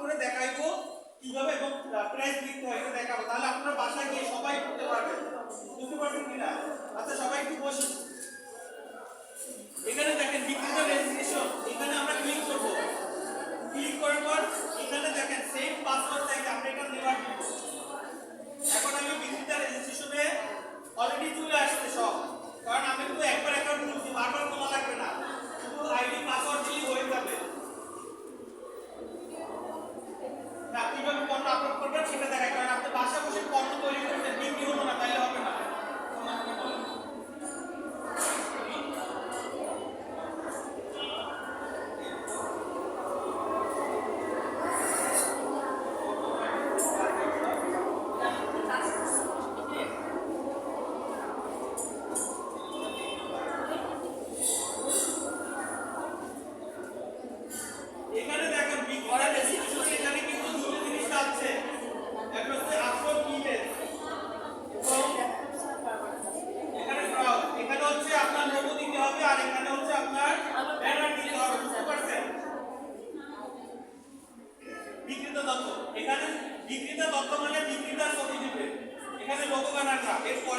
করে দেখাইবো কীভাবে এবং প্রাইস লিখতে হয় এটা দেখাবো। তাহলে আপনারা বিক্রেতা বর্তমানে মানে বিক্রেতার ছবি দিবে এখানে লোকগানাররা এরপর